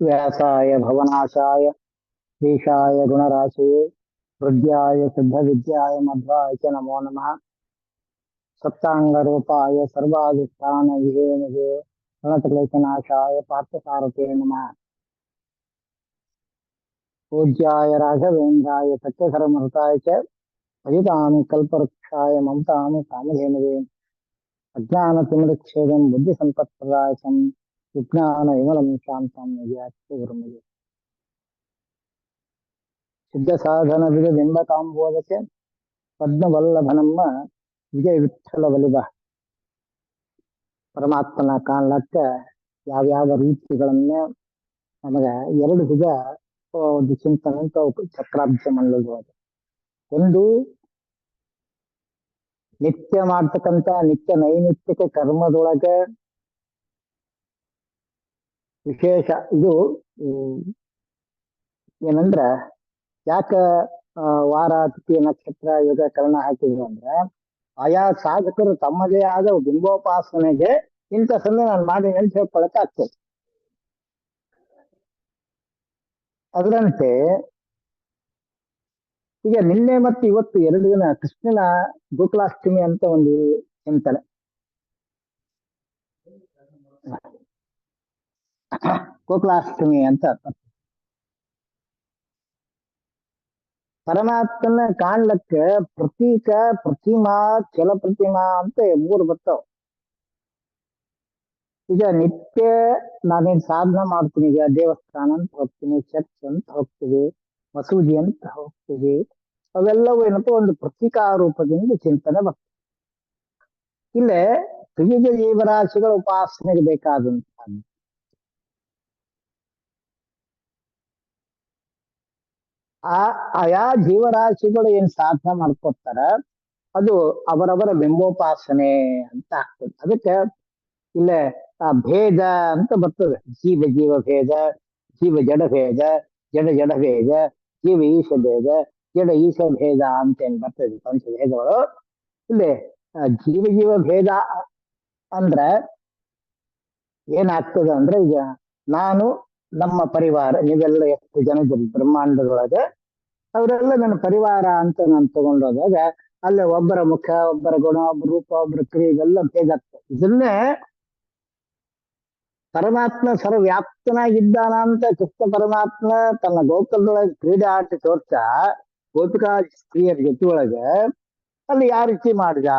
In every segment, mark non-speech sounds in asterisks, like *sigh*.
व्यासाय भवनाशाय ईशाय गुणराशये हृद्याय सिद्धविद्याय मध्वाय च नमो नमः सप्ताङ्गरूपाय सर्वाधिष्ठानविहेनवे गणतक्लेशनाशाय पार्थसारथे नमः पूज्याय राघवेन्द्राय सत्यधर्महृताय च भजितानि कल्पवृक्षाय ममतानि कामधेनवे ವಿಜ್ಞಾನ ವಿಮಲಂ ಶಾಂತಂ ಗುರುಮುಗಿ ಸಿದ್ಧ ಸಾಧನ ಬಿಂಬ ತಾಂಬೋದಕ್ಕೆ ಪದ್ಮವಲ್ಲಭನಮ್ಮ ವಿಜಯ ವಿಠಲ ವಲಿಬ ಪರಮಾತ್ಮನ ಕಾಣಲಕ್ಕ ಯಾವ್ಯಾವ ರೀತಿಗಳನ್ನ ನಮಗ ಎರಡು ವಿಧ ಒಂದು ಚಿಂತನೆ ಅಂತ ಚಕ್ರಾಬ್ಜ ಮಂಡಲದು ಅದು ಒಂದು ನಿತ್ಯ ಮಾಡ್ತಕ್ಕಂತ ನಿತ್ಯ ನೈಮಿತ್ತಿಕ ಕರ್ಮದೊಳಗ ವಿಶೇಷ ಇದು ಏನಂದ್ರ, ಯಾಕ ವಾರ ತಿಥಿ ನಕ್ಷತ್ರ ಯುಗ ಕರ್ಣ ಹಾಕಿದ್ರು ಅಂದ್ರೆ, ಆಯಾ ಸಾಧಕರು ತಮ್ಮದೇ ಆದ ಬಿಂಬೋಪಾಸನೆಗೆ ಇಂಥ ಸಂದ ನಾನು ಮಾಡಿ ಅಂತ ಹೇಳ್ಕೊಳಕ್ ಆಗ್ತದೆ. ಅದರಂತೆ, ಈಗ ನಿನ್ನೆ ಮತ್ತು ಇವತ್ತು ಎರಡು ದಿನ ಕೃಷ್ಣನ ಗೋಕುಲಾಷ್ಟಮಿ ಅಂತ ಒಂದು ಚಿಂತನೆ *coughs* ಗೋಕುಲಾಷ್ಟಮಿ ಅಂತ ಪರಮಾತ್ಮನ ಕಾಣ್ಲಕ್ಕ ಪ್ರತೀಕ, ಪ್ರತಿಮಾ, ಕೆಲ ಪ್ರತಿಮಾ ಅಂತ ಮೂರು ಬರ್ತಾವ. ಈಗ ನಿತ್ಯ ನಾನೇನ್ ಸಾಧನೆ ಮಾಡ್ತೀನಿ, ಈಗ ದೇವಸ್ಥಾನ ಅಂತ ಹೋಗ್ತೀನಿ, ಚರ್ಚ್ ಅಂತ ಹೋಗ್ತೀವಿ ಮಸೂದಿ ಅಂತ ಹೋಗ್ತೀವಿ ಅವೆಲ್ಲವೂ ಏನಪ್ಪ, ಒಂದು ಪ್ರತೀಕಾ ರೂಪದಿಂದ ಚಿಂತನೆ ಬರ್ತದೆ. ಇಲ್ಲೇ ತ್ರಿವಿಧ ಜೀವರಾಶಿಗಳ ಉಪಾಸನೆಗೆ ಬೇಕಾದಂತ ಆ, ಆಯಾ ಜೀವರಾಶಿಗಳು ಏನ್ ಸಾಧನೆ ಮಾಡ್ಕೊತಾರ ಅದು ಅವರವರ ಬಿಂಬೋಪಾಸನೆ ಅಂತ ಆಗ್ತದೆ. ಅದಕ್ಕೆ ಇಲ್ಲೇ, ಆ, ಭೇದ ಅಂತ ಬರ್ತದೆ. ಜೀವ ಜೀವ ಭೇದ, ಜೀವ ಜಡ ಭೇದ, ಜಡ ಜಡ ಭೇದ, ಜೀವ ಈಶ ಭೇದ, ಜಡ ಈಶ ಭೇದ ಅಂತ ಏನ್ ಬರ್ತದೆ ಪಂಚಭೇದಗಳು ಇಲ್ಲಿ ಜೀವ ಜೀವ ಭೇದ ಅಂದ್ರ ಏನಾಗ್ತದೆ ಅಂದ್ರೆ ಈಗ ನಾನು ನಮ್ಮ ಪರಿವಾರ, ನೀವೆಲ್ಲ ಎಷ್ಟು ಜನ ಇದ್ದೀರಿ ಬ್ರಹ್ಮಾಂಡದೊಳಗೆ, ಅವರೆಲ್ಲ ನನ್ನ ಪರಿವಾರ ಅಂತ ನಾನು ತಗೊಂಡೋದಾಗ ಅಲ್ಲೇ ಒಬ್ಬರ ಮುಖ, ಒಬ್ಬರ ಗುಣ ಒಬ್ಬರ ರೂಪ, ಒಬ್ಬರ ಕ್ರಿಯೆ ಇವೆಲ್ಲ ಭೇದ ಆಗ್ತದೆ. ಇದನ್ನೇ ಪರಮಾತ್ಮ ಸರ್ವವ್ಯಾಪ್ತನಾಗಿದ್ದಾನ ಅಂತ ಕೃಷ್ಣ ಪರಮಾತ್ಮ ತನ್ನ ಗೋಕುಲದೊಳಗೆ ಕ್ರೀಡೆ ಆಟ ತೋರ್ಸ ಗೋಪಿಕಾ ಸ್ತ್ರೀಯರ ಜೊತೆ ಒಳಗೆ ಅಲ್ಲಿ ಯಾವ ರೀತಿ ಮಾಡಿದ?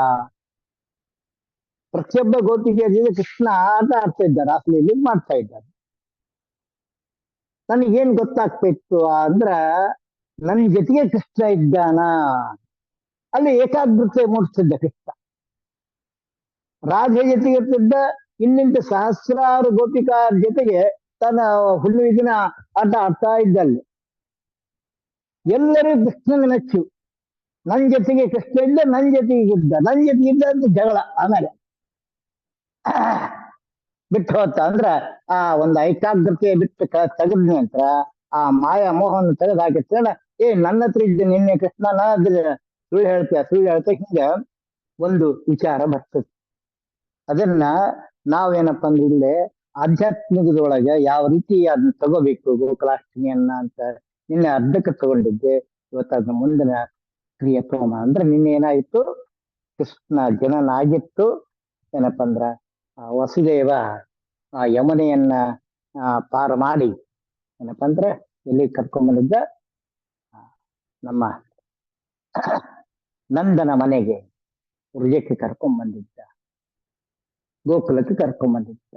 ಪ್ರತಿಯೊಬ್ಬ ಗೋಪಿಗೆ ಜೊತೆ ಕೃಷ್ಣ ಆಟ ಆಡ್ತಾ ಇದ್ದಾರೆ ಅಸಲಿ ಮಾಡ್ತಾ ಇದ್ದಾರೆ ನನಗೇನ್ ಗೊತ್ತಾಗ್ತಿತ್ತು ಅಂದ್ರ ನನ್ ಜೊತೆಗೆ ಕೃಷ್ಣ ಇದ್ದಾನ? ಅಲ್ಲಿ ಏಕಾಗ್ರತೆ ಮೂಡಿಸಿದ್ದ ಕೃಷ್ಣ. ರಾಧೆ ಜೊತೆಗೆ ಇರ್ತಿದ್ದ ಇನ್ನಿಂತ ಸಹಸ್ರಾರು ಗೋಪಿಕಾ ಜೊತೆಗೆ ತನ್ನ ಹುಲ್ಲುವಿಗಿನ ಆಟ ಆಡ್ತಾ ಇದ್ದಲ್ಲಿ ಎಲ್ಲರೂ ಕೃಷ್ಣನ ಮೆಚ್ಚು. ನನ್ ಜೊತೆಗೆ ಕೃಷ್ಣ ಇದ್ದ, ನನ್ ಜೊತೆಗೆ ಇದ್ದ. ನನ್ ಜೊತೆಗೆ ಇದ್ದ ಅಂತ ಜಗಳ ಆಮೇಲೆ. ಬಿಟ್ಟು ಹೋತ ಅಂದ್ರ ಆ ಒಂದು ಐಕಾಗ್ರತೆ ಬಿಟ್ಟು ತೆಗೆದ ನಂತರ ಆ ಮಾಯಾ ಮೋಹನ ತೆಗೆದು ಹಾಕಿರ್ತಾನ ಏ, ನನ್ನ ಹತ್ರ ಇದ್ದ ನಿನ್ನೆ ಕೃಷ್ಣ ಅದ್ರ ಸುಳ್ಳು ಹೇಳ್ತೀಯ, ಸುಳ್ಳು ಹೇಳ್ತಾ ಹಿಂಗ ಒಂದು ವಿಚಾರ ಬರ್ತದೆ. ಅದನ್ನ ನಾವೇನಪ್ಪ ಅಂದ್ರೆ ಇಲ್ಲೇ ಆಧ್ಯಾತ್ಮಿಕದೊಳಗೆ ಯಾವ ರೀತಿ ಅದನ್ನ ತಗೋಬೇಕು, ಗೋಕುಲಾಷ್ಟಮಿಯನ್ನ ಅಂತ ನಿನ್ನೆ ಅರ್ಧಕ್ಕೆ ತಗೊಂಡಿದ್ದೆ. ಇವತ್ತು ಅದನ್ನ ಮುಂದಿನ ಕ್ರಿಯೆ ತಗೋಮ ಅಂದ್ರೆ ನಿನ್ನೆ ಏನಾಯ್ತು, ಕೃಷ್ಣ ಜನನಾಗಿತ್ತು. ಏನಪ್ಪ ಅಂದ್ರ ವಸುದೇವ ಆ ಯಮುನೆಯನ್ನ ಪಾರ ಮಾಡಿ ಏನಪ್ಪ ಅಂದ್ರೆ ಎಲ್ಲಿ ಕರ್ಕೊಂಡ್ಬಂದಿದ್ದ ನಮ್ಮ ನಂದನ ಮನೆಗೆ ವೃಜಕ್ಕೆ ಕರ್ಕೊಂಡ್ಬಂದಿದ್ದ ಗೋಕುಲಕ್ಕೆ ಕರ್ಕೊಂಡ್ಬಂದಿದ್ದ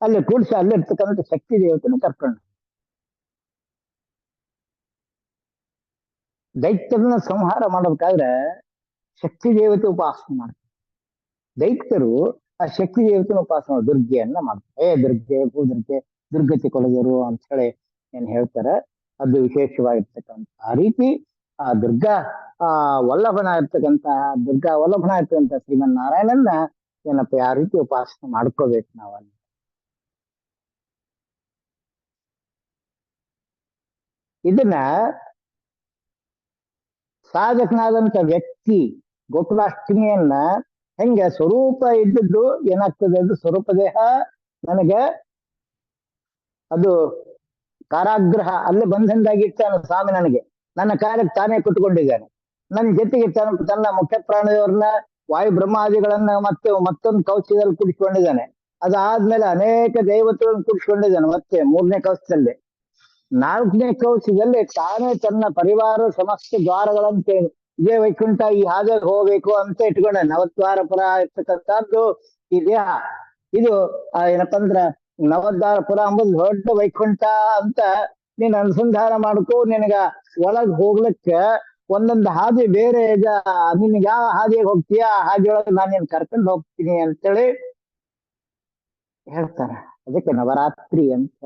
ಅಲ್ಲಿ ಕೂಡಿಸಿ ಅಲ್ಲಿರ್ತಕ್ಕಂಥ ಶಕ್ತಿ ದೇವತೆನ ಕರ್ಕೊಂಡು ದೈತ್ಯರನ್ನ ಸಂಹಾರ ಮಾಡಬೇಕಾದ್ರೆ ಶಕ್ತಿ ದೇವತೆ ಉಪಾಸನೆ ಮಾಡ್ತಾರೆ. ದೈತ್ಯರು ಆ ಶಕ್ತಿ ದೇವತೆನ ಉಪಾಸನ ದುರ್ಗೆಯನ್ನ ಮಾಡ್ತಾರೆ. ಏ ದುರ್ಗೆ ಭೂದುರ್ಗೆ ದುರ್ಗತಿ ಕೊಳಗರು ಅಂತ ಹೇಳಿ ಏನ್ ಹೇಳ್ತಾರೆ. ಅದು ವಿಶೇಷವಾಗಿರ್ತಕ್ಕಂಥ ಆ ರೀತಿ ಆ ದುರ್ಗಾ, ಆ ವಲ್ಲಭನ ಇರ್ತಕ್ಕಂಥ, ದುರ್ಗಾ ವಲ್ಲಭನ ಇರ್ತಕ್ಕಂಥ ಶ್ರೀಮನ್ ನಾರಾಯಣನ್ನ ಏನಪ್ಪ, ಯಾವ ರೀತಿ ಉಪಾಸನೆ ಮಾಡ್ಕೋಬೇಕು ನಾವಲ್ಲಿ ಇದನ್ನ ಸಾಧಕನಾದಂತ ವ್ಯಕ್ತಿ ಗೋಕುಲಾಷ್ಟಮಿಯನ್ನ ಹೆಂಗೆ ಸ್ವರೂಪ ಇದ್ದದ್ದು ಏನಾಗ್ತದೆ ಅದು ಸ್ವರೂಪ ದೇಹ ನನಗೆ ಅದು ಕಾರಾಗ್ರಹ ಅಲ್ಲೇ ಬಂಧನದಾಗಿ ಇರ್ತಾನೆ ಸ್ವಾಮಿ ನನಗೆ. ನನ್ನ ಕಾರ್ಯಕ್ಕೆ ತಾನೇ ಕುತ್ಕೊಂಡಿದ್ದಾನೆ ನನ್ನ ಜೊತೆಗೆ ತನ್ನ ತನ್ನ ಮುಖ್ಯ ಪ್ರಾಣಿಯವರನ್ನ, ವಾಯು ಬ್ರಹ್ಮಾದಿಗಳನ್ನ ಮತ್ತೆ ಮತ್ತೊಂದು ಕವಚದಲ್ಲಿ ಕುಡಿಸ್ಕೊಂಡಿದ್ದಾನೆ. ಅದಾದ್ಮೇಲೆ ಅನೇಕ ದೈವತ್ವಗಳನ್ನು ಕುಡಿಸ್ಕೊಂಡಿದ್ದಾನೆ ಮತ್ತೆ ಮೂರನೇ ಕವಚದಲ್ಲಿ. ನಾಲ್ಕನೇ ಕವಚದಲ್ಲಿ ತಾನೇ ತನ್ನ ಪರಿವಾರ, ಸಮಸ್ತ ದ್ವಾರಗಳಂತೆ ಇದೇ ವೈಕುಂಠ ಈ ಹಾದಿಗೆ ಹೋಗ್ಬೇಕು ಅಂತ ಇಟ್ಕೊಂಡ ನವದ್ವಾರ ಪುರ ಇರ್ತಕ್ಕಂಥದ್ದು ಈ ದೇಹ ಇದು ಏನಪ್ಪಾ ಅಂದ್ರ ನವದ್ವಾರ ಪುರ ಅಂಬುದು ದೊಡ್ಡ ವೈಕುಂಠ ಅಂತ ನೀನ್ ಅನುಸಂಧಾನ ಮಾಡ್ಕೋ. ನಿನಗ ಒಳಗ್ ಹೋಗ್ಲಿಕ್ಕೆ ಒಂದೊಂದು ಹಾದಿ ಬೇರೆ ನಿನ್ಗೆ ಯಾವ ಹಾದಿಗೆ ಹೋಗ್ತೀಯ? ಆ ಹಾದಿಯೊಳಗೆ ನಾನು ನಿನ್ ಕರ್ಕೊಂಡು ಹೋಗ್ತೀನಿ ಅಂತೇಳಿ ಹೇಳ್ತಾರ. ಅದಕ್ಕೆ ನವರಾತ್ರಿ ಅಂತ.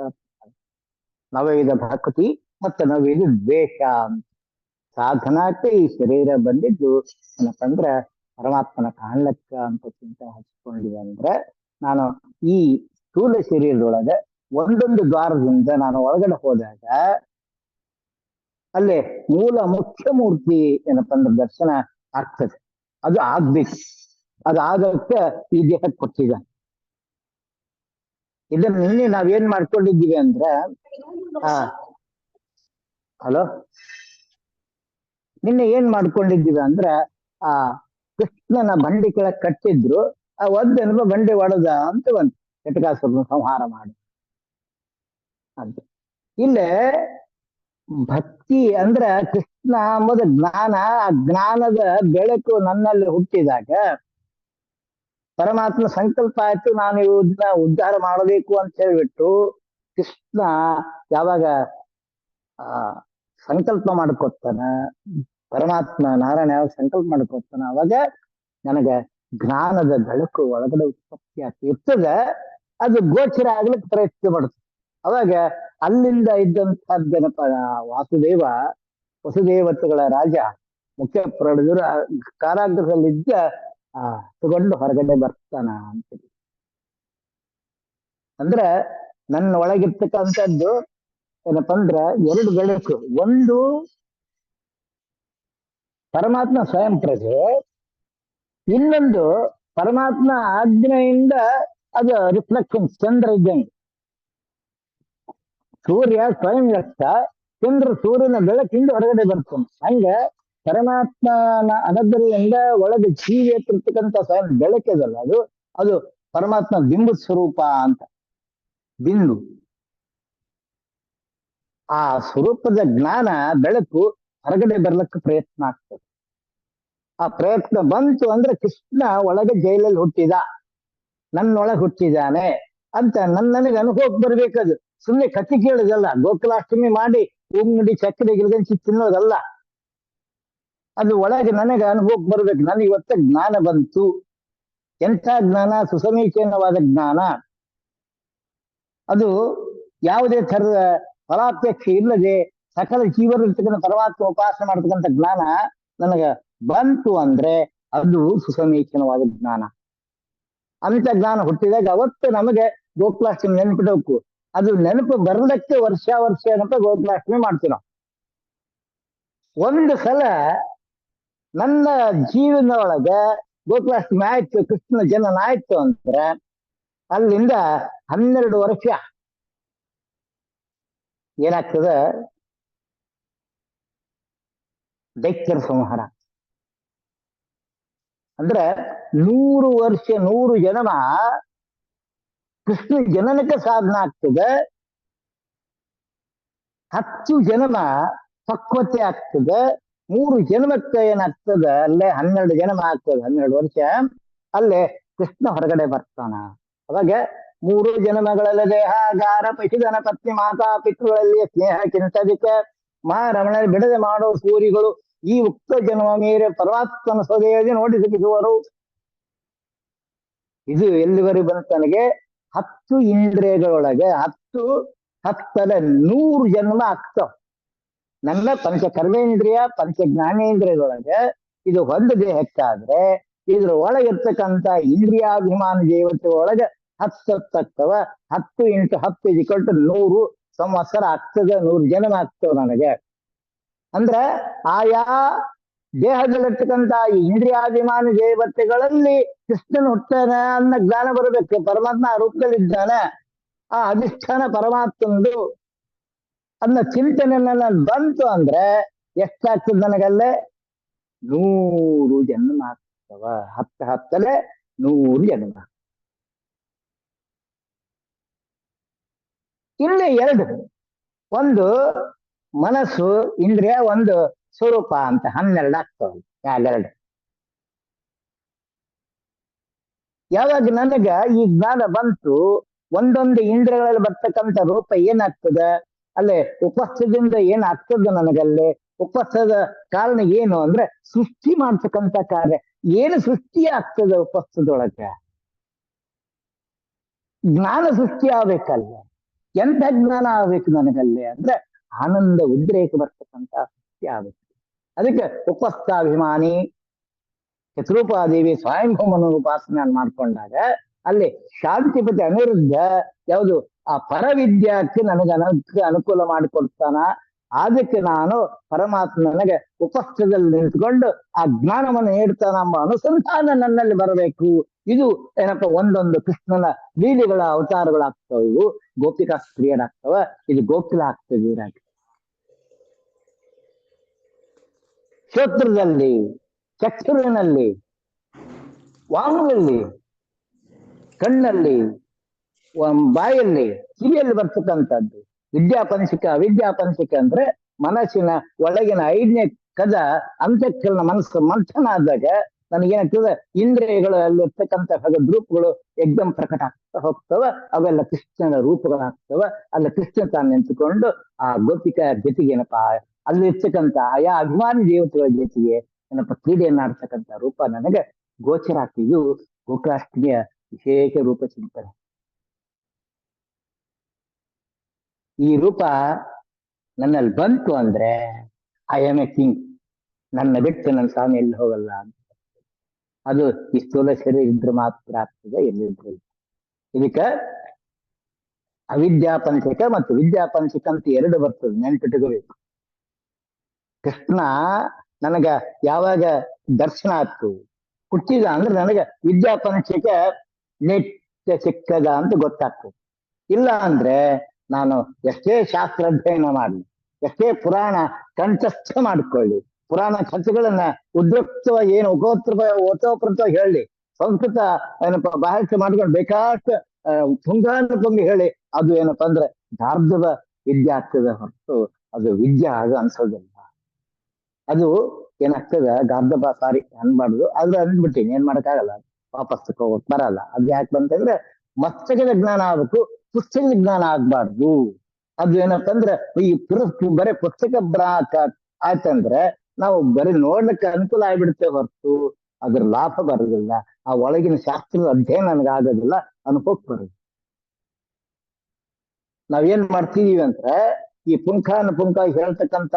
ನವವಿಧ ಭಕ್ತಿ ಮತ್ತೆ ನವವಿಧ ದ್ವೇಷ ಅಂತ. ಸಾಧನಕ್ಕೆ ಈ ಶರೀರ ಬಂದಿದ್ದು ಏನಪ್ಪ ಅಂದ್ರ ಪರಮಾತ್ಮನ ಕಾಣ್ಲಕ್ಕ ಅಂತ ಚಿಂತೆ ಹಚ್ಕೊಂಡಿ ಅಂದ್ರೆ ನಾನು ಈ ಸ್ಥೂಲ ಶರೀರದೊಳಗ ಒಂದೊಂದು ದ್ವಾರದಿಂದ ನಾನು ಒಳಗಡೆ ಹೋದಾಗ ಅಲ್ಲೇ ಮೂಲ ಮುಖ್ಯ ಮೂರ್ತಿ ಏನಪ್ಪ ದರ್ಶನ ಆಗ್ತದೆ. ಅದು ಆಗ್ಬೇಕು. ಅದು ಆಗಕ್ಕೆ ಈ ದೇಹಕ್ಕೆ ಕೊಟ್ಟಿದ. ಇದನ್ನ ನಿನ್ನೆ ನಾವೇನ್ ಮಾಡ್ಕೊಂಡಿದ್ದೀವಿ ಅಂದ್ರ ಹಲೋ? ನಿನ್ನೆ ಏನ್ ಮಾಡ್ಕೊಂಡಿದ್ದೀವಿ ಅಂದ್ರ, ಆ, ಕೃಷ್ಣನ ಬಂಡಿ ಕೆಳಗೆ ಕಟ್ಟಿದ್ರು, ಆ ಒದ್ದೆನಪ ಬಂಡಿ ಒಡೆದ ಅಂತ ಬಂತು ಕಟಕಾಸುರನ ಸಂಹಾರ ಮಾಡಿ. ಅಂತ. ಇಲ್ಲೇ ಭಕ್ತಿ ಅಂದ್ರ ಕೃಷ್ಣ ಮೊದಲ ಜ್ಞಾನ, ಆ ಜ್ಞಾನದ ಬೆಳಕು ನನ್ನಲ್ಲಿ ಹುಟ್ಟಿದಾಗ ಪರಮಾತ್ಮ ಸಂಕಲ್ಪ ಆಯ್ತು, ನಾನು ಇವನ್ನ ಉದ್ಧಾರ ಮಾಡಬೇಕು ಅಂತ ಹೇಳ್ಬಿಟ್ಟು ಕೃಷ್ಣ ಯಾವಾಗ, ಆ, ಸಂಕಲ್ಪ ಮಾಡ್ಕೊತಾನ ಪರಮಾತ್ಮ ನಾರಾಯಣ ಯಾವಾಗ ಸಂಕಲ್ಪ ಮಾಡ್ಕೊತಾನ ಅವಾಗ ನನಗೆ ಜ್ಞಾನದ ಬೆಳಕು ಒಳಗಡೆ ಉತ್ಪತ್ತಿ ಆಗ್ತಿ ಇರ್ತದ. ಅದು ಗೋಚರ ಆಗ್ಲಿಕ್ಕೆ ಪ್ರಯತ್ನ ಪಡುತ್ತೆ ಅವಾಗ ಅಲ್ಲಿಂದ ಇದ್ದಂತಹದ್ದೇನಪ್ಪ ವಾಸುದೇವ, ವಸುದೇವತೆಗಳ ರಾಜ, ಮುಖ್ಯ ಪ್ರೊಡ್ಯೂಸರ್ ಕಾರಾಗೃಹದಲ್ಲಿದ್ದ ಆ, ತಗೊಂಡು ಹೊರಗಡೆ ಬರ್ತಾನ ಅಂತ ಅಂದ್ರೆ ನನ್ನ ಒಳಗಿರ್ತಕ್ಕಂಥದ್ದು ಏನಪ್ಪಾ ಅಂದ್ರ ಎರಡು ಬೆಳಕು. ಒಂದು ಪರಮಾತ್ಮ ಸ್ವಯಂ ಪ್ರಜೆ. ಇನ್ನೊಂದು ಪರಮಾತ್ಮ ಆಜ್ಞೆಯಿಂದ ಅದು ರಿಫ್ಲೆಕ್ಷನ್ ಚಂದ್ರ ಇದ್ದಂಗೆ. ಸೂರ್ಯ ಸ್ವಯಂ ವ್ಯಕ್ತ ಚಂದ್ರ ಸೂರ್ಯನ ಬೆಳಕಿಂದ ಹೊರಗಡೆ ಬರ್ತಾನೆ ಹಂಗ ಪರಮಾತ್ಮನ ಅನದರಿಂದ ಒಳಗೆ ಜೀವಿ ಎತ್ತಿರ್ತಕ್ಕಂಥ ಸ್ವಯಂ ಬೆಳಕಿದಲ್ಲ ಅದು. ಅದು ಪರಮಾತ್ಮ ಬಿಂಬ ಸ್ವರೂಪ ಅಂತ. ಬಿಂದು. ಆ ಸ್ವರೂಪದ ಜ್ಞಾನ ಬೆಳಕು ಹೊರಗಡೆ ಬರ್ಲಿಕ್ಕೆ ಪ್ರಯತ್ನ ಆಗ್ತದೆ. ಆ ಪ್ರಯತ್ನ ಬಂತು ಅಂದ್ರೆ ಕೃಷ್ಣ ಒಳಗೆ ಜೈಲಲ್ಲಿ ಹುಟ್ಟಿದ. ನನ್ನೊಳಗೆ ಹುಟ್ಟಿದಾನೆ ಅಂತ ನನ್ ನನಗೆ ಅನುಭವಕ್ಕೆ ಬರ್ಬೇಕದು. ಸುಮ್ಮನೆ ಕತ್ತಿ ಕೇಳೋದಲ್ಲ, ಗೋಕುಲಾಷ್ಟಮಿ ಮಾಡಿ ಉಂಗಡಿ ಚಕ್ಕಡಿ ಗಿಲ್ಗಂಚಿ ತಿನ್ನೋದಲ್ಲ. ಅದು ಒಳಗೆ ನನಗೆ ಅನುಭವಕ್ಕೆ ಬರ್ಬೇಕು. ನನಗೆ ಇವತ್ತ ಜ್ಞಾನ ಬಂತು. ಎಂಥ ಜ್ಞಾನ? ಸುಸಮೀಚೀನವಾದ ಜ್ಞಾನ. ಅದು ಯಾವುದೇ ಥರದ ಫಲಾಪೇಕ್ಷೆ ಇಲ್ಲದೆ ಸಕಲ ಜೀವನ ಪರಮಾತ್ಮ ಉಪಾಸನೆ ಮಾಡ್ತಕ್ಕಂಥ ಜ್ಞಾನ ನನಗೆ ಬಂತು ಅಂದ್ರೆ ಅದು ಸುಸಮೀಚೀನವಾದ ಜ್ಞಾನ. ಅಂತ ಜ್ಞಾನ ಹುಟ್ಟಿದಾಗ ಅವತ್ತು ನಮಗೆ ಗೋಕುಲಾಷ್ಟಮಿ ನೆನಪಿಡಬೇಕು. ಅದು ನೆನಪು ಬರದಕ್ಕೆ ವರ್ಷ ವರ್ಷ ಏನಪ್ಪ ಗೋಕುಲಾಷ್ಟಮಿ ಮಾಡ್ತೀವಿ ನಾವು. ಒಂದು ಸಲ ನನ್ನ ಜೀವನದೊಳಗೆ ಗೋಕುಲಾಷ್ಟಮಿ ಆಯ್ತು, ಕೃಷ್ಣ ಜನನ ಆಯ್ತು ಅಂದ್ರೆ ಅಲ್ಲಿಂದ ಹನ್ನೆರಡು ವರ್ಷ ಏನಾಗ್ತದೆ? ದೈತ್ಯರ ಸಂಹಾರ. ಅಂದ್ರೆ ನೂರು ವರ್ಷ, ನೂರು ಜನನ ಕೃಷ್ಣ ಜನನಕ್ಕೆ ಸಾಧನ ಆಗ್ತದೆ. ಹತ್ತು ಜನನ ಪಕ್ವತೆ ಆಗ್ತದೆ. ಮೂರು ಜನ್ಮಕ್ಕೆ ಏನಾಗ್ತದೆ? ಅಲ್ಲೇ ಹನ್ನೆರಡು ಜನ್ಮ ಆಗ್ತದೆ, ಹನ್ನೆರಡು ವರ್ಷ. ಅಲ್ಲೇ ಕೃಷ್ಣ ಹೊರಗಡೆ ಬರ್ತಾನ. ಅವಾಗ ಮೂರು ದೇಹ ಗಾರ ಪಶುಧನ ಪತ್ನಿ, ಮಾತಾ, ಪಿತೃಗಳಲ್ಲಿ ಸ್ನೇಹ ಕಿಂತದಿಕ್ಕೆ ಮಹಾರಮಣ ಬಿಡದೆ ಮಾಡೋ ಸೂರಿಗಳು ಈ ಉಕ್ತ ಜನ್ಮ ಮೇರೆ ಪರಮಾತ್ಮನ ಸೊದೆಯಲ್ಲಿ ನೋಡಿ ಸಿಗಿಸುವರು ಇದು ಎಲ್ಲಿವರೆಗೆ ಬಂತು ನನಗೆ? ಹತ್ತು ಇಂದ್ರಿಯಗಳೊಳಗೆ ಹತ್ತು ಹತ್ತರ ನೂರು ಜನ್ಮ ಆಗ್ತಾವ ನನ್ನ ಪಂಚ ಕರ್ಮೇಂದ್ರಿಯ, ಪಂಚ ಜ್ಞಾನೇಂದ್ರಿಯದೊಳಗೆ ಇದು ಒಂದು ದೇಹಕ್ಕಾದ್ರೆ ಇದ್ರ ಒಳಗಿರ್ತಕ್ಕಂಥ ಇಂದ್ರಿಯಾಭಿಮಾನ ದೇವತೆ ಒಳಗೆ ಹತ್ತು ಹತ್ತು ಇಂಟು ಹತ್ತು ಇಜಿಕೊಟ್ಟು ನೂರು ಸಂವತ್ಸರ ಆಗ್ತದೆ, ನೂರು ಜನ್ಮ ಆಗ್ತವೆ ನನಗೆ. ಅಂದ್ರೆ ಆಯಾ ದೇಹದಲ್ಲಿರ್ತಕ್ಕಂಥ ಇಂದ್ರಿಯಾಭಿಮಾನಿ ದೇವತೆಗಳಲ್ಲಿ ಕೃಷ್ಣನ್ ಹುಟ್ಟಾನೆ ಅನ್ನ ಜ್ಞಾನ ಬರಬೇಕು. ಪರಮಾತ್ಮ ಆ ರೂಪದಲ್ಲಿದ್ದಾನೆ. ಆ ಅಧಿಷ್ಠಾನ ಪರಮಾತ್ಮಂದು ಅನ್ನ ಚಿಂತನೆ ನನ್ನ ಬಂತು ಅಂದ್ರೆ ಎಷ್ಟಾಗ್ತದೆ ನನಗಲ್ಲೇ? ನೂರು ಜನ್ಮ ಆಗ್ತವ. ಹತ್ತ ಹತ್ತಲೆ ನೂರು ಜನ್ಮ ಇಲ್ಲಿ ಎರಡು. ಒಂದು ಮನಸ್ಸು, ಇಂದ್ರಿಯ, ಒಂದು ಸ್ವರೂಪ ಅಂತ ಹನ್ನೆರಡು ಆಗ್ತವೆ. ಎರಡೆರಡು. ಯಾವಾಗ ನನಗ ಈ ಜ್ಞಾನ ಬಂತು, ಒಂದೊಂದು ಇಂದ್ರಿಯಗಳಲ್ಲಿ ಬರ್ತಕ್ಕಂಥ ರೂಪ ಏನಾಗ್ತದ? ಅಲ್ಲೇ ಉಪಸ್ಥದಿಂದ ಏನಾಗ್ತದ ನನಗಲ್ಲಿ? ಉಪಸ್ಥದ ಕಾರಣ ಏನು? ಅಂದ್ರೆ ಸೃಷ್ಟಿ ಮಾಡ್ತಕ್ಕಂಥ ಕಾರ್ಯ. ಏನು ಸೃಷ್ಟಿ ಆಗ್ತದ ಉಪಸ್ಥದೊಳಗೆ ಜ್ಞಾನ ಸೃಷ್ಟಿ ಆಗ್ಬೇಕಲ್ಲ ಎಂತ ಜ್ಞಾನ ಆಗ್ಬೇಕು ನನಗಲ್ಲಿ ಅಂದ್ರೆ ಆನಂದ ಉದ್ರೇಕ ಬರ್ತಕ್ಕಂಥ ಸೃಷ್ಟಿ ಆಗ್ಬೇಕು. ಅದಕ್ಕೆ ಉಪಸ್ಥಾಭಿಮಾನಿ, ಚತುರೂಪಾದೇವಿ ಸ್ವಯಂಭೂಮನ ಉಪಾಸನೆ ಮಾಡ್ಕೊಂಡಾಗ ಅಲ್ಲಿ ಶಾಂತಿಪತಿ ಅನಿರುದ್ಧ ಯಾವುದು ಆ ಪರವಿದ್ಯಾಕ್ಕೆ ನನಗೆ ಅನು ಅನುಕೂಲ ಮಾಡಿಕೊಡ್ತಾನ? ಅದಕ್ಕೆ ನಾನು ಪರಮಾತ್ಮ ನನಗೆ ಉಪಸ್ಥದಲ್ಲಿ ನಿಂತ್ಕೊಂಡು ಆ ಜ್ಞಾನವನ್ನು ನೀಡ್ತಾನ ನಮ್ಮ ಅನುಸಂಧಾನ ನನ್ನಲ್ಲಿ ಬರಬೇಕು. ಇದು ಏನಪ್ಪ, ಒಂದೊಂದು ಕೃಷ್ಣನ ಲೀಲೆಗಳ ಅವತಾರಗಳಾಗ್ತವೆ ಇವು. ಗೋಪಿಕಾ ಸ್ತ್ರೀಯರಾಗ್ತವ ಇದು ಗೋಕುಲ ಆಗ್ತದೆ ಕ್ಷೇತ್ರದಲ್ಲಿ, ಚಕ್ಷುರಿನಲ್ಲಿ ವಾಮದಲ್ಲಿ ಕಣ್ಣಲ್ಲಿ ಬಾಯಲ್ಲಿ, ಕಿವಿಯಲ್ಲಿ ಬರ್ತಕ್ಕಂಥದ್ದು. ವಿದ್ಯಾಪಂಚಿಕ ಅವಿದ್ಯಾಪನಸಿಕ ಅಂದ್ರೆ ಮನಸ್ಸಿನ ಒಳಗಿನ ಐದನೇ ಕದ, ಅಂತಃಕರಣ ಮನಸ್ಸು ಮಂಥನ ಆದಾಗ ನನಗೇನಾಗ್ತದೆ ಇಂದ್ರಿಯಗಳಲ್ಲಿರ್ತಕ್ಕಂಥ ರೂಪಗಳು ಎಕ್ದಮ್ ಪ್ರಕಟ ಆಗ್ತಾ ಹೋಗ್ತವ, ಅವೆಲ್ಲ ಕೃಷ್ಣನ ರೂಪಗಳಾಗ್ತವ, ಅಲ್ಲಿ ಕೃಷ್ಣ ತಾನು ನಿಂತುಕೊಂಡು ಆ ಗೋಪಿಕಾ ಜೊತೆಗೆ ಏನಪ್ಪಾ ಅಲ್ಲಿ ಇರ್ತಕ್ಕಂಥ ಆಯಾ ಅಭಿಮಾನಿ ದೇವತೆಗಳ ಜೊತೆಗೆ ಏನಪ್ಪ ಕ್ರೀಡೆಯನ್ನಾಡ್ತಕ್ಕಂಥ ರೂಪ ನನಗೆ ಗೋಚರ ಆಗ್ತಿದ್ದು ಗೋಕುಲಾಷ್ಟಮಿಯ ವಿಶೇಷ ರೂಪ ಚಿಂತನೆ. ಈ ರೂಪ ನನ್ನಲ್ಲಿ ಬಂತು ಅಂದ್ರೆ ಐ ಆಮ್ ಎ ಕಿಂಗ್ ನನ್ನ ಬಿಟ್ಟು ನನ್ನ ಸ್ವಾಮಿ ಎಲ್ಲಿ ಹೋಗಲ್ಲ ಅಂತ. ಅದು ಈ ಸ್ಥೂಲ ಶರೀರ ಇದ್ರೆ ಮಾತ್ರ ಆಗ್ತದೆ, ಎಲ್ಲಿದ್ರು ಇದಕ್ಕೆ ಅವಿದ್ಯಾಪಂಚಕ ಮತ್ತು ವಿದ್ಯಾಪಂಚಕ ಅಂತ ಎರಡು ಬರ್ತದೆ ನೆನ್ಪಿಟ್ಟುಕೋಬೇಕು ಕೃಷ್ಣ ನನಗ ಯಾವಾಗ ದರ್ಶನ ಆಯ್ತು, ಹುಟ್ಟಿದ ಅಂದ್ರೆ ನನಗ ವಿದ್ಯಾಪಂಚಕ ನಿತ್ಯ ಸಿಕ್ಕದ ಅಂತ ಗೊತ್ತಾಗ್ತದೆ. ಇಲ್ಲ ಅಂದ್ರೆ ನಾನು ಎಷ್ಟೇ ಶಾಸ್ತ್ರ ಅಧ್ಯಯನ ಮಾಡಲಿ ಎಷ್ಟೇ ಪುರಾಣ ಕಂಠಸ್ಥ ಮಾಡ್ಕೊಳ್ಳಿ, ಪುರಾಣ ಕಥೆಗಳನ್ನ ಉದ್ರಕ್ತವಾಗಿ ಏನು ಉಪೋತ್ರ ಓತೋಪ್ರತ ಹೇಳಿ, ಸಂಸ್ಕೃತ ಏನಪ್ಪ ಬಹಳಷ್ಟು ಮಾಡ್ಕೊಂಡು ಬೇಕಾಷ್ಟು ಪುಂಗಾನುಪುಂಗಿ ಹೇಳಿ, ಅದು ಏನಪ್ಪಾ ಅಂದ್ರೆ ಗಾರ್ಧವ ವಿದ್ಯೆ ಆಗ್ತದೆ ಹೊರತು ಅದು ವಿದ್ಯೆ ಅದು ಅನ್ಸೋದಿಲ್ಲ. ಅದು ಏನಾಗ್ತದೆ ಗಾರ್ಧಬ ಸಾರಿ ಅನ್ಬಾರ್ದು, ಆದ್ರೆ ಅಂದ್ಬಿಟ್ಟಿನಿ ಏನ್ ಮಾಡಕ್ಕಾಗಲ್ಲ ವಾಪಸ್ ಹೋಗಕ್ ಬರಲ್ಲ. ಅದು ಯಾಕೆ ಬಂತಂದ್ರೆ ಮಸ್ತಕದ ಜ್ಞಾನ ಆಗ್ಬೇಕು ಪುಸ್ತಕದ ಜ್ಞಾನ ಆಗ್ಬಾರ್ದು. ಅದು ಏನಂತಂದ್ರೆ ಈ ಪುರಸ್ ಬರೀ ಪುಸ್ತಕ ಬ್ರಾಕ ಆಯ್ತಂದ್ರೆ, ನಾವು ಬರೀ ನೋಡ್ಲಿಕ್ಕೆ ಅನುಕೂಲ ಆಗ್ಬಿಡುತ್ತೆ ಹೊರತು, ಅದ್ರ ಲಾಭ ಬರೋದಿಲ್ಲ. ಆ ಒಳಗಿನ ಶಾಸ್ತ್ರದ ಅಧ್ಯಯನ ನನಗೆ ಆಗೋದಿಲ್ಲ, ಅನುಭವ ಬರೋದು ನಾವೇನ್ ಮಾಡ್ತಿದೀವಿ ಅಂದ್ರೆ, ಈ ಪುಂಖಾನುಪುಂಖ ಹೇಳ್ತಕ್ಕಂತ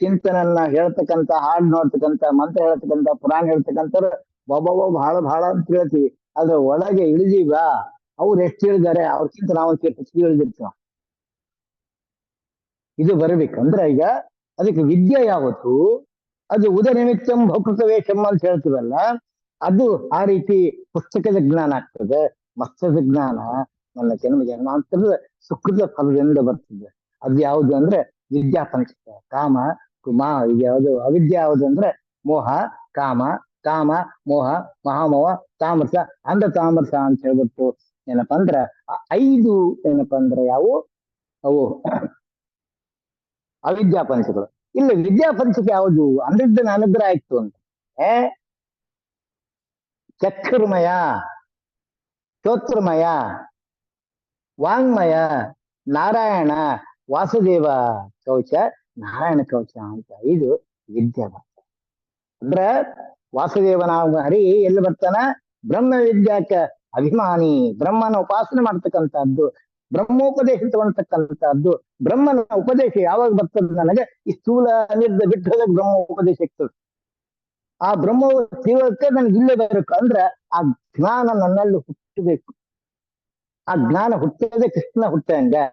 ಚಿಂತನನ್ನ ಹೇಳ್ತಕ್ಕಂತ ಹಾಡು ನೋಡ್ತಕ್ಕಂತ ಮಂತ್ರ ಹೇಳ್ತಕ್ಕಂತ ಪುರಾಣ ಹೇಳ್ತಕ್ಕಂಥವ್ರು ಒಬ್ಬೊಬ್ಬ ಬಹಳ ಬಹಳ ಅಂತ ಹೇಳ್ತೀವಿ. ಆದ್ರೆ ಒಳಗೆ ಇಳಿದೀವ ಅವ್ರು ಎಷ್ಟು ಹೇಳಿದ್ದಾರೆ ಅವ್ರಕ್ಕಿಂತ ನಾವು ಹೆಚ್ಚಿಗೆ ಹೇಳಿದಿರ್ತೀವ ಇದು ಬರಬೇಕು ಅಂದ್ರೆ ಈಗ ಅದಕ್ಕೆ ವಿದ್ಯೆ ಯಾವತ್ತು? ಅದು ಉದನಿಮಿತ್ತಂ ಭಕೃತವೇ ಕೆಮ್ಮ ಅಂತ ಹೇಳ್ತೀವಲ್ಲ, ಅದು ಆ ರೀತಿ ಪುಸ್ತಕದ ಜ್ಞಾನ ಆಗ್ತದೆ ಮಸ್ತದ ಜ್ಞಾನ, ನನ್ನ ಜನ್ಮ ಜನ್ಮಾಂತರದ ಸುಕೃತ ಫಲದಿಂದ ಬರ್ತದೆ. ಅದು ಯಾವುದು ಅಂದ್ರೆ ವಿದ್ಯಾಪಂಚಕ ಕಾಮ, ಕುಮಾ ಇದು ಯಾವುದು ಅವಿದ್ಯೆ ಯಾವುದು ಅಂದ್ರೆ ಮೋಹ, ಕಾಮ ಕಾಮ, ಮೋಹ, ಮಹಾಮೋಹ, ತಾಮ್ರಸ ಅಂಧ ತಾಮ್ರಸ ಅಂತ ಹೇಳ್ಬಿಟ್ಟು ಏನಪ್ಪಾ ಅಂದ್ರ ಐದು ಏನಪ್ಪಾ ಅಂದ್ರೆ ಯಾವು ಅವು ಅವಿದ್ಯಾಪಂಚಗಳು ಇಲ್ಲ ವಿದ್ಯಾಪಂಚಕ ಯಾವುದು? ಅನಿರುದ್ಧನ ಅನುಗ್ರಹ ಆಯ್ತು ಅಂತ. ಏ ಚಕ್ರಮಯ ಸ್ತೋತ್ರಮಯ ವಾಂಗ್ಮಯ, ನಾರಾಯಣ, ವಾಸುದೇವ ಕವಚ, ನಾರಾಯಣ ಕವಚ ಅಂತ ಇದು ವಿದ್ಯಾ ಅಂದ್ರೆ ವಾಸುದೇವನ ಹರಿ ಎಲ್ಲಿ ಬರ್ತಾನ? ಬ್ರಹ್ಮ ವಿದ್ಯಾಕ ಅಭಿಮಾನಿ, ಬ್ರಹ್ಮನ ಉಪಾಸನೆ ಮಾಡ್ತಕ್ಕಂಥದ್ದು ಬ್ರಹ್ಮೋಪದೇಶ ತಗೊಳ್ತಕ್ಕಂಥದ್ದು ಬ್ರಹ್ಮನ ಉಪದೇಶ ಯಾವಾಗ ಬರ್ತದೆ ನನಗೆ, ಈ ಸ್ಥೂಲ ನಿರ್ದ ಬಿಟ್ಟದ ಬ್ರಹ್ಮ ಉಪದೇಶ ಇರ್ತದೆ ಆ ಬ್ರಹ್ಮ ಜೀವಕ್ಕೆ ನನ್ಗೆ ಇಲ್ಲೇ ಬರಬೇಕು ಅಂದ್ರೆ, ಆ ಜ್ಞಾನ ನನ್ನಲ್ಲಿ ಹುಟ್ಟಬೇಕು. ಆ ಜ್ಞಾನ ಹುಟ್ಟದೆ, ಕೃಷ್ಣ ಹುಟ್ಟಂಗೆ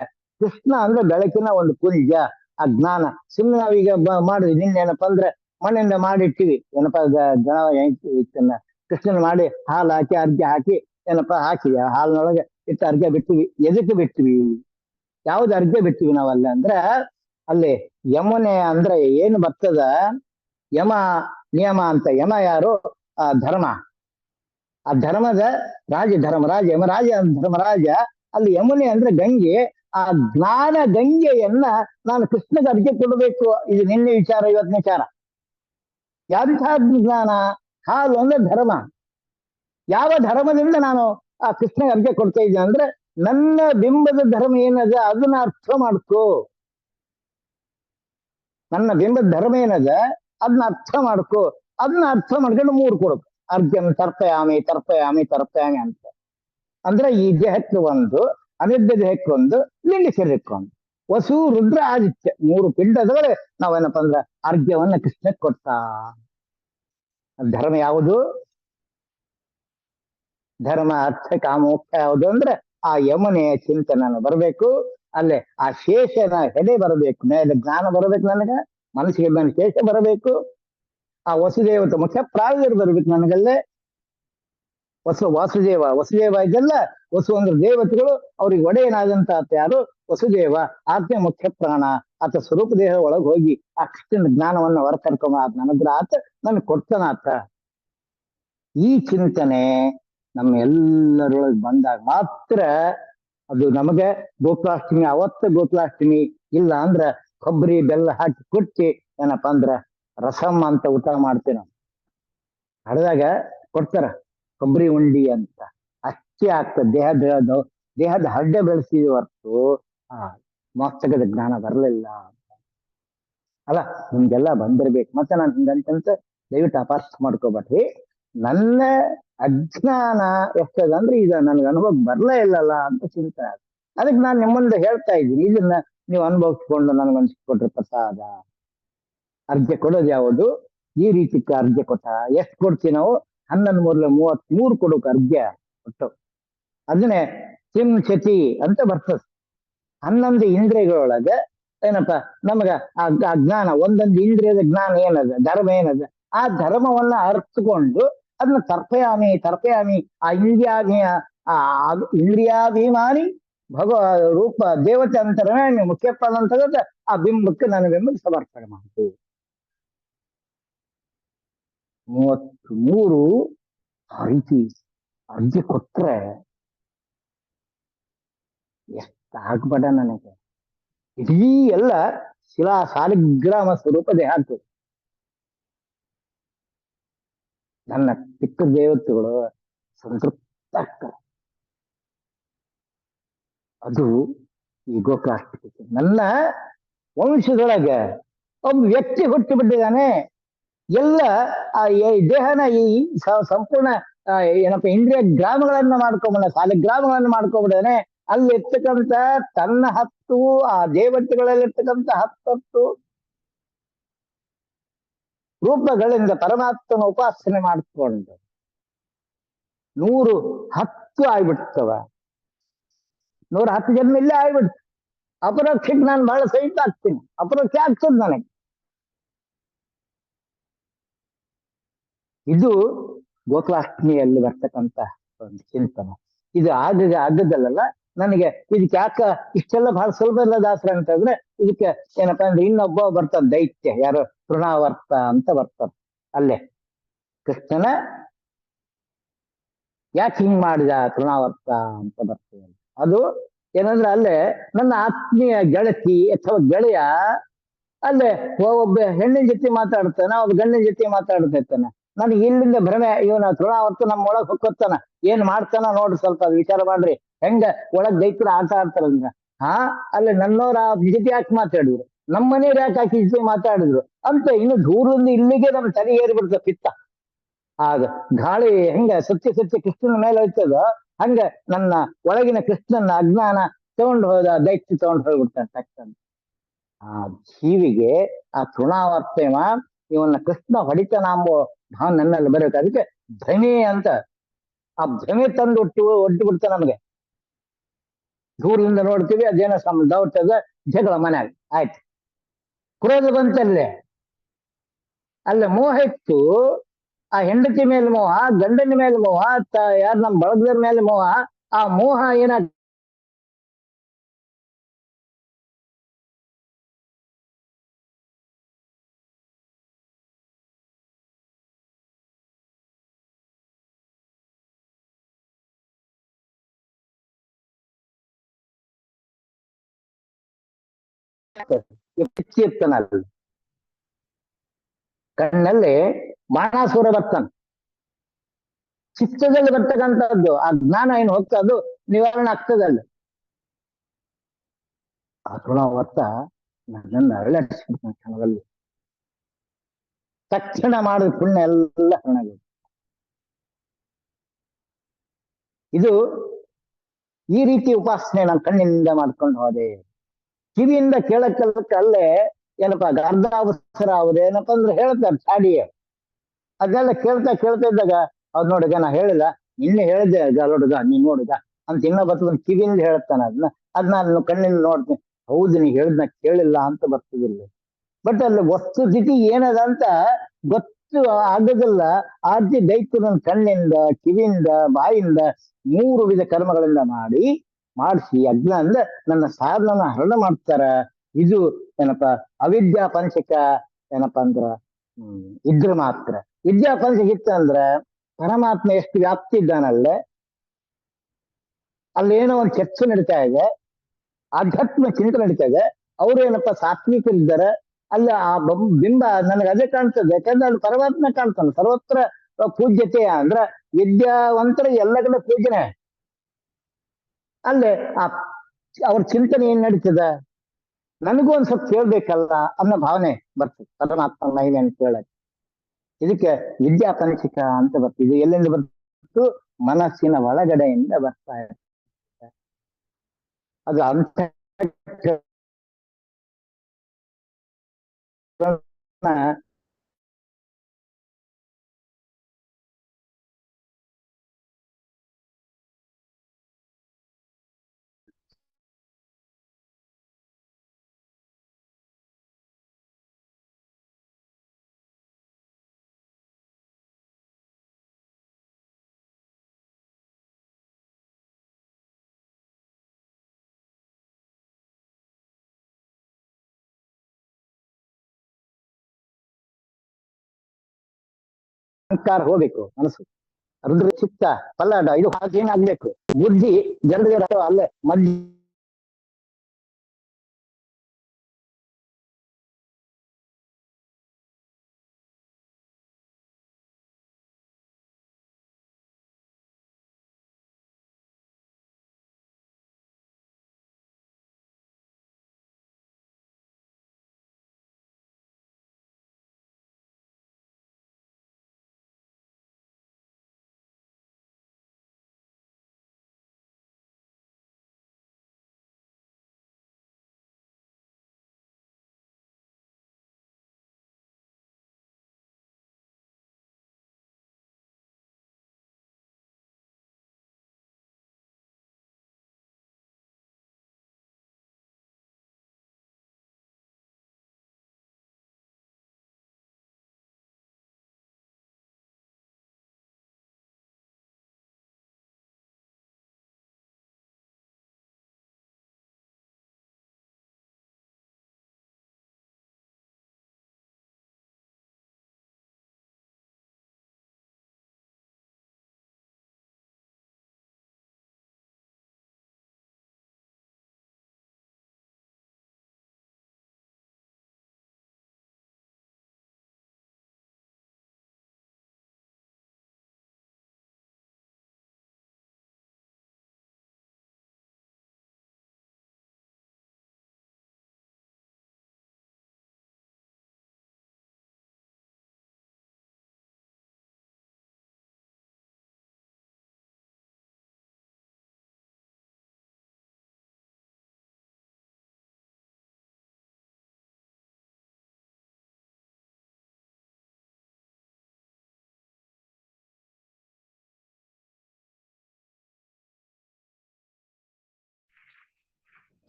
ಕೃಷ್ಣ ಅಂದ್ರೆ ಬೆಳಕಿನ ಒಂದು ಪುಂಜ, ಆ ಜ್ಞಾನ. ಸುಮ್ಮನೆ ನಾವೀಗ ಮಾಡಿದ್ವಿ, ನಿನ್ನೆ ನಿನ್ನೇನಪ್ಪ ಅಂದ್ರೆ ಮಣ್ಣಿಂದ ಮಾಡಿಟ್ಟಿವಿ. ಏನಪ್ಪಾ ಇದನ್ನ ಕೃಷ್ಣನ ಮಾಡಿ ಹಾಲು ಹಾಕಿ, ಅರ್ಜಿ ಹಾಕಿ ಏನಪ್ಪಾ ಹಾಕಿ ಆ ಹಾಲಿನೊಳಗೆ ಇಟ್ಟು ಅರ್ಘ್ಯ ಬಿಟ್ಟಿವಿ ಎದಕ್ಕೆ ಬಿಟ್ಟಿವಿ ಯಾವ್ದು ಅರ್ಘ್ಯ ಬಿಟ್ಟಿವಿ ನಾವಲ್ಲ ಅಂದ್ರೆ, ಅಲ್ಲಿ ಯಮುನೆ ಅಂದ್ರೆ ಏನು ಬರ್ತದ? ಯಮ ನಿಯಮ ಅಂತ, ಯಮ ಯಾರು? ಆ ಧರ್ಮ. ಆ ಧರ್ಮದ ರಾಜ ಧರ್ಮರಾಜ ಯಮರಾಜ ಧರ್ಮರಾಜ ಅಲ್ಲಿ ಯಮುನೆ ಅಂದ್ರೆ ಗಂಗೆ. ಆ ಜ್ಞಾನ ಗಂಗೆಯನ್ನ ನಾನು ಕೃಷ್ಣಗೆ ಅರ್ಘ್ಯ ಕೊಡಬೇಕು. ಇದು ನಿನ್ನೆ ವಿಚಾರ, ಇವತ್ತಿನ ವಿಚಾರ. ಎಂಥ ಜ್ಞಾನ? ಹಾಲು ಅಂದ್ರೆ ಧರ್ಮ. ಯಾವ ಧರ್ಮದಿಂದ ನಾನು ಆ ಕೃಷ್ಣ ಅರ್ಘ್ಯ ಕೊಡ್ತಾ ಇದ್ದೆ ಅಂದ್ರೆ, ನನ್ನ ಬಿಂಬದ ಧರ್ಮ ಏನದ, ಅದನ್ನ ಅರ್ಥ ಮಾಡ್ಕೋ. ನನ್ನ ಬಿಂಬದ ಧರ್ಮ ಏನದ, ಅದನ್ನ ಅರ್ಥ ಮಾಡ್ಕೋ. ಅದನ್ನ ಅರ್ಥ ಮಾಡ್ಕೊಂಡು ಮೂರು ಕೊಡಬೇಕು. ಅರ್ಘ್ಯಂ ತರ್ಪಯಾಮಿ ತರ್ಪಯಾಮಿ ತರ್ಪಯಾಮಿ ಅಂತ. ಅಂದ್ರೆ ಈ ದೇಹಕ್ಕೆ ಒಂದು ಅನಿದ್ಯ ದೇಹಕ್ಕೆ ಒಂದು, ಲಿಂಗ ಶರೀರಕ್ಕೆ ಒಂದು. ವಸು, ರುದ್ರ, ಆದಿತ್ಯ, ಮೂರು ಪಿಂಡದೊಳಗೆ ನಾವೇನಪ್ಪ ಅಂದ್ರೆ ಅರ್ಘ್ಯವನ್ನ ಕೃಷ್ಣಕ್ಕೆ ಕೊಡ್ತಾ. ಧರ್ಮ ಯಾವುದು? ಧರ್ಮ, ಅರ್ಥ, ಕಾಮೋಕ್ಷ ಯಾವುದು ಅಂದ್ರೆ ಆ ಯಮುನೆಯ ಚಿಂತನೆ ಬರಬೇಕು. ಅಲ್ಲೇ ಆ ಶೇಷನ ಹೆಡೆ ಬರಬೇಕು. ಮೇಲೆ ಜ್ಞಾನ ಬರಬೇಕು ನನಗೆ, ಮನಸ್ಸಿಗೆ ನನ್ನ ಶೇಷ ಬರಬೇಕು. ಆ ವಸುದೇವತ ಮುಖ್ಯ ಪ್ರಾಯರು ಬರ್ಬೇಕು ನನಗಲ್ಲೇ. ವಸು, ವಾಸುದೇವ, ವಸುದೇವ ಇದೆಲ್ಲ ವಸು ಅಂದ್ರೆ ದೇವತೆಗಳು, ಅವ್ರಿಗೆ ಒಡೆಯನಾದಂತ ಆತ ಯಾರು? ವಸುದೇವ. ಆತ್ಮ ಮುಖ್ಯ ಪ್ರಾಣ. ಆತ ಸ್ವರೂಪ ದೇಹ ಒಳಗೆ ಹೋಗಿ ಆ ಕೃಷ್ಣನ ಜ್ಞಾನವನ್ನ ಹೊರ ಕರ್ಕೊಂಬ, ಆತ ನನಗ್ರ ಆತ ನನ್ಗೆ ಕೊಡ್ತಾನ ಆತ ಈ ಚಿಂತನೆ ನಮ್ಮ ಎಲ್ಲರೊಳಗೆ ಬಂದಾಗ ಮಾತ್ರ ಅದು ನಮಗೆ ಗೋಕುಲಾಷ್ಟಮಿ ಅವತ್ತ ಗೋಕುಲಾಷ್ಟಮಿ ಇಲ್ಲ ಅಂದ್ರೆ ಕೊಬ್ಬರಿ, ಬೆಲ್ಲ ಹಾಕಿ ಕುಟ್ಟಿ ಏನಪ್ಪಾ ಅಂದ್ರ ರಸಮ್ ಅಂತ ಊಟ ಮಾಡ್ತೇವೆ ನಾವು. ಹಡ್ದಾಗ ಕೊಡ್ತಾರ ಕೊಬ್ಬರಿ ಉಂಡಿ ಅಂತ. ಅಷ್ಟೇ ಆಗ್ತದೆ. ದೇಹದ ದೇಹದ ಹಡ್ಡೆ ಬೆಳೆಸಿದ ಹೊರತು, ಆ, ಮೋಸ್ತಕದ ಜ್ಞಾನ ಬರಲಿಲ್ಲ ಅಲ್ಲ, ನಿಮ್ಗೆಲ್ಲ ಬಂದಿರ್ಬೇಕು. ಮತ್ತೆ ನಾನು ಹಿಂಗಂತಂತ ದಯವಿಟ್ಟು ಅಪಾರ್ಥ ಮಾಡ್ಕೋಬೇಡ್ರಿ. ನನ್ನ ಅಜ್ಞಾನ ಎಷ್ಟದ ಇದು ಈಗ ನನ್ಗೆ ಅನುಭವ ಬರ್ಲೇ ಇಲ್ಲಲ್ಲ ಅಂತ ಚಿಂತೆ ಆಗುತ್ತೆ. ಅದಕ್ಕೆ ನಾನು ನಿಮ್ಮಂದು ಹೇಳ್ತಾ ಇದ್ದೀನಿ. ಇದನ್ನ ನೀವು ಅನುಭವಿಸ್ಕೊಂಡು ನನಗೊಂದು ಕೊಟ್ರೆ ಪ್ರಸಾದ. ಅರ್ಜೆ ಕೊಡೋದು ಯಾವುದು? ಈ ರೀತಿ ಅರ್ಜೆ ಕೊಟ್ಟ. ಎಷ್ಟು ಕೊಡ್ತೀವಿ ನಾವು? ಹನ್ನೊಂದು ಮೂರ್ಲೆ ಮೂವತ್ತ್ ಮೂರು ಕೊಡೋಕೆ ಅರ್ಜೆ ಕೊಟ್ಟು ಅದನ್ನೇ ಚತಿ ಅಂತ ಬರ್ತದೆ. ಹನ್ನೊಂದು ಇಂದ್ರಿಯಗಳೊಳಗೆ ಏನಪ್ಪ? ನಮಗ ಆ ಜ್ಞಾನ, ಒಂದೊಂದು ಇಂದ್ರಿಯದ ಜ್ಞಾನ ಏನದ? ಧರ್ಮ ಏನದ? ಆ ಧರ್ಮವನ್ನ ಅರ್ಥಕೊಂಡು ಅದನ್ನ ತರ್ಪಯಾಮಿ ತರ್ಪಯಾಮಿ. ಆ ಇಂದ್ರಿಯಾಭಿ ಇಂದ್ರಿಯಾಭಿಮಾನಿ, ಭಗವ, ರೂಪ, ದೇವತೆ ಅಂತರನೇ ಮುಖ್ಯಪ್ಪ ಅಂತ ಆ ಬಿಂಬಕ್ಕೆ ನನ್ನ ಬಿಂಬಕ್ಕೆ ಸಮರ್ಪಣೆ ಮಾಡ್ತೀವಿ ಮೂವತ್ತು ಮೂರು ಆ ರೀತಿ ಅರ್ಜಿ ಕೊಟ್ರೆ ಎಷ್ಟಾಗ್ಬೇಡ ನನಗೆ. ಇಡೀ ಎಲ್ಲ ಶಿಲಾ ಸಾಲಿಗ್ರಾಮ ಸ್ವರೂಪ ದೇಹ ಆಗ್ತದೆ ನನ್ನ ಚಿಕ್ಕ ದೇವತೆಗಳು ಸಂತೃಪ್ತ ಅದು ಈ ಗೋಕಾಷ್ಟ ನನ್ನ ವಂಶದೊಳಗೆ ಒಬ್ಬ ವ್ಯಕ್ತಿ ಹುಟ್ಟಿ ಬಿಟ್ಟಿದ್ದಾನೆ. ಎಲ್ಲ ಆ ದೇಹನ ಈ ಸಂಪೂರ್ಣ ಏನಪ್ಪ, ಇಂದ್ರಿಯ ಗ್ರಾಮಗಳನ್ನ ಮಾಡ್ಕೊಂಬಿಡ ಸಾಲ ಗ್ರಾಮಗಳನ್ನ ಅಲ್ಲಿ ಅಲ್ಲಿರ್ತಕ್ಕಂಥ ತನ್ನ ಹತ್ತು, ಆ ದೇವತೆಗಳಲ್ಲಿರ್ತಕ್ಕಂಥ ಹತ್ತತ್ತು ರೂಪಗಳಿಂದ ಪರಮಾತ್ಮನ ಉಪಾಸನೆ ಮಾಡಿಕೊಂಡು ನೂರು ಹತ್ತು ಆಗ್ಬಿಡ್ತವ ನೂರ ಹತ್ತು ಜನ್ಮ ಇಲ್ಲೇ ಆಗ್ಬಿಡ್ತು ಅಪರೋಕ್ಷಕ್ಕೆ ನಾನು ಬಹಳ ಸಹಿತ ಆಗ್ತೀನಿ. ಅಪರೋಕ್ಷ ಆಗ್ತದೆ ನನಗೆ. ಇದು ಗೋಕುಲಾಷ್ಟಮಿಯಲ್ಲಿ ಬರ್ತಕ್ಕಂತ ಒಂದು ಚಿಂತನೆ. ಇದು ಆಗ ಆಗದಲ್ಲ ನನಗೆ ಇದಕ್ಕೆ ಯಾಕ ಇಷ್ಟೆಲ್ಲ ಬಹಳ ಸುಲಭ ಇಲ್ಲ ದಾಸರ ಅಂತಂದ್ರೆ ಇದಕ್ಕೆ ಏನಪ್ಪ ಅಂದ್ರೆ ಇನ್ನೊಬ್ಬ ಬರ್ತಾನೆ ದೈತ್ಯ, ಯಾರು? ತೃಣಾವರ್ತ ಅಂತ ಬರ್ತಾನೆ ಅಲ್ಲೇ. ಕೃಷ್ಣನ ಯಾಕೆ ಹಿಂಗ್ ಮಾಡಿದ ತೃಣಾವರ್ತ ಅಂತ ಬರ್ತದೆ ಅದು ಏನಂದ್ರೆ ಅಲ್ಲೇ ನನ್ನ ಆತ್ಮೀಯ ಗೆಳತಿ ಅಥವಾ ಗೆಳೆಯ ಅಲ್ಲೇ ಒಬ್ಬ ಹೆಣ್ಣಿನ ಜೊತೆ ಮಾತಾಡ್ತಾನ, ಒಬ್ಬ ಗಂಡಿನ ಜೊತೆ ಮಾತಾಡ್ತಾ ಇರ್ತಾನೆ. ನನಗೆ ಇಲ್ಲಿಂದ ಭ್ರಮೆ ಇವನ ತೃಣಾವರ್ತ ನಮ್ಮ ಒಳಗೆ ಹೊಕ್ಕೋತಾನ. ಏನ್ ಮಾಡ್ತಾನ ನೋಡ್ರಿ ಸ್ವಲ್ಪ ವಿಚಾರ ಮಾಡ್ರಿ. ಹೆಂಗ ಒಳಗ್ ದೈತ್ರ ಆಟ ಆಡ್ತಾರಂದ್ರ ಹಾ, ಅಲ್ಲಿ ನನ್ನವ್ರ ಆ ಬಿಜೆಪಿ ಯಾಕೆ ಮಾತಾಡಿದ್ರು? ನಮ್ಮ ಮನೆಯವ್ರು ಯಾಕೆ ಹಾಕಿ ಜೊತೆ ಮಾತಾಡಿದ್ರು? ಅಂತ ಇನ್ನು ದೂರದಿಂದ ಇಲ್ಲಿಗೆ ನಮ್ಮ ತಲೆ ಏರಿ ಬಿಡ್ತ ಪಿತ್ತ. ಆಗ ಗಾಳಿ ಹೆಂಗ ಸತ್ಯ ಸತ್ಯ ಕೃಷ್ಣನ ಮೇಲೆ ಹೋಯ್ತದ, ಹಂಗ ನನ್ನ ಒಳಗಿನ ಕೃಷ್ಣನ ಅಜ್ಞಾನ ತಗೊಂಡು ಹೋದ ದೈತ್ಯ ತಗೊಂಡು ಹೋಗ್ಬಿಡ್ತಾನೆ ಆ ಜೀವಿಗೆ ಆ ತೃಣಾವರ್ತೇವ ಇವನ್ನ ಕೃಷ್ಣ ಹೊಡಿತಾನ ಅಂಬೋ ಭಾವ ನನ್ನಲ್ಲಿ ಬರಬೇಕು. ಅದಕ್ಕೆ ಧ್ವನಿ ಅಂತ ಆ ಭ್ರಮೆ ತಂದು ಒಟ್ಟು ಒಟ್ಟು ಬಿಡ್ತ ನಮಗೆ. ದೂರದಿಂದ ನೋಡ್ತೀವಿ, ಅದೇನೋ ಸಮ ದೌಟದ ಜಗಳ ಮನ್ಯಾಗ. ಆಯ್ತು. ಕ್ರೋಧ ಬಂತಲ್ಲೇ ಅಲ್ಲ. ಮೋಹ ಇತ್ತು. ಆ ಹೆಂಡತಿ ಮೇಲೆ ಮೋಹ, ಗಂಡನ ಮೇಲೆ ಮೋಹ ಯಾರ್ ನಮ್ಮ ಬಳಗದ ಮೇಲೆ ಮೋಹ, ಆ ಮೋಹ ಏನಾಗ ಪಿಚ್ಚಿ ಇರ್ತಾನಲ್ಲ ಕಣ್ಣಲ್ಲಿ ಬಾಣಾಸುರ ಬರ್ತಾನೆ. ಚಿತ್ತದಲ್ಲಿ ಬರ್ತಕ್ಕಂಥದ್ದು, ಆ ಜ್ಞಾನ ಏನು ಹೋಗ್ತಾ ಅದು ನಿವಾರಣೆ ಆಗ್ತದಲ್ಲ ಅಸುರ ಹೊತ್ತ ನನ್ನನ್ನು ಅರಳಿಸ್ಬಿಡ್ತಾನೆ ಕ್ಷಣದಲ್ಲಿ. ತಕ್ಷಣ ಮಾಡಿದ ಪುಣ್ಯ ಎಲ್ಲ ಹಣಗಳು ಇದು ಈ ರೀತಿ ಉಪಾಸನೆ ನಾನು ಕಣ್ಣಿನಿಂದ ಮಾಡ್ಕೊಂಡು ಹೋದೆ. ಕಿವಿಯಿಂದ ಕೇಳಕ್ಕಲ್ಲಕ್ಕೆ ಅಲ್ಲೇ ಏನಪ್ಪಾ ಗಾರ್ಧಾವಸರ ಅವ್ರು ಏನಪ್ಪಾ ಅಂದ್ರೆ ಹೇಳ್ತಾರೆ ಚಾಡಿ ಅದೆಲ್ಲ ಕೇಳ್ತಾ ಕೇಳ್ತಾ ಇದ್ದಾಗ ಅವ್ರು ನೋಡುಗ ನಾ ಹೇಳಿಲ್ಲ, ನಿನ್ನೆ ಹೇಳಿದ್ದೆ ನೋಡುಗ ನೀನ್ ನೋಡುಗ ಅಂತ ಇನ್ನ ಬರ್ತದ ಕಿವಿಯಿಂದ ಹೇಳ್ತಾನೆ ಅದನ್ನ. ಅದ್ ನಾನು ಕಣ್ಣಿಂದ ನೋಡ್ತೀನಿ. ಹೌದು ನೀ ಹೇಳಿದ್ನ ಕೇಳಿಲ್ಲ ಅಂತ ಬರ್ತದಿಲ್ಲ ಬಟ್ ಅಲ್ಲಿ ವಸ್ತು ಸ್ಥಿತಿ ಏನದ ಅಂತ ಗೊತ್ತು ಆಗೋದಿಲ್ಲ. ಆದ್ಯ ದೈತ್ಯನ ಕಣ್ಣಿಂದ, ಕಿವಿಯಿಂದ, ಬಾಯಿಂದ ಮೂರು ವಿಧ ಕರ್ಮಗಳಿಂದ ಮಾಡಿ ಮಾಡಿಸಿ ಅಜ್ಞಾನದಿಂದ ನನ್ನ ಸಾಧನ ಹರಣ ಮಾಡ್ತಾರ. ಇದು ಏನಪ್ಪ ಅವಿದ್ಯಾ ಪಂಚಕ ಏನಪ್ಪಾ ಅಂದ್ರ ಇದ್ರ ಮಾತ್ರ. ವಿದ್ಯಾ ಪಂಚಕ ಇತ್ತಂದ್ರ ಪರಮಾತ್ಮ ಎಷ್ಟು ವ್ಯಾಪ್ತಿ ಇದ್ದಾನಲ್ಲೇ ಅಲ್ಲೇನೋ ಒಂದು ಚರ್ಚೆ ನಡೀತಾ ಇದೆ. ಆಧ್ಯಾತ್ಮ ಚಿಂತನೆ ನಡೀತಾ ಇದೆ. ಅವ್ರು ಏನಪ್ಪ, ಸಾತ್ವಿಕರಿದ್ದಾರೆ. ಅಲ್ಲ, ಆ ಬಿಂಬ ನನಗೆ ಅದೇ ಕಾಣ್ತದೆ. ಯಾಕಂದ್ರೆ ಅಲ್ಲಿ ಪರಮಾತ್ಮ ಕಾಣ್ತಾನೆ. ಸರ್ವತ್ರ ಪೂಜ್ಯತೆಯ ಅಂದ್ರ ವಿದ್ಯಾವಂತರ ಎಲ್ಲ ಕಡೆ ಪೂಜನೆ ಅಲ್ಲೇ, ಆ, ಅವ್ರ ಚಿಂತನೆ ಏನ್ ನಡೀತದ? ನನಗೂ ಒಂದ್ ಸ್ವಲ್ಪ ಕೇಳ್ಬೇಕಲ್ಲ ಅನ್ನೋ ಭಾವನೆ ಬರ್ತದೆ. ಪರಮಾತ್ಮ ಮಹಿಮೆ ಅಂತ ಹೇಳಕ್ ಇದಕ್ಕೆ ವಿದ್ಯಾ ಪಂಚಿಕ ಅಂತ ಬರ್ತಿದೆ. ಎಲ್ಲಿಂದ ಬರ್ತು ಮನಸ್ಸಿನ ಒಳಗಡೆಯಿಂದ ಬರ್ತಾ ಇದೆ ಅದು ಅಂತ ಅಹಂಕಾರ ಹೋಗ್ಬೇಕು ಮನಸ್ಸು. ರುದ್ರ ಚಿತ್ತ ಪಲ್ಲಾಡ ಇದು ಹಾಗೇನಾಗ್ಬೇಕು. ಬುದ್ಧಿ ಜನರಿಗೆ ಅಲ್ಲೇ ಮಧ್ಯ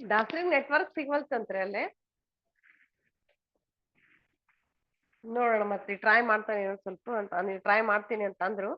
ಡಾಕ್ಟ್ರಿಗೆ ನೆಟ್ವರ್ಕ್ ಸಿಗ್ವಲ್ತಂತ್ರಿ ಅಲ್ಲಿ. ನೋಡೋಣ ಮತ್ತೆ ಟ್ರೈ ಮಾಡ್ತಾನೆ ಸ್ವಲ್ಪ ಅಂತ, ನೀವು ಟ್ರೈ ಮಾಡ್ತೀನಿ ಅಂತ ಅಂದ್ರು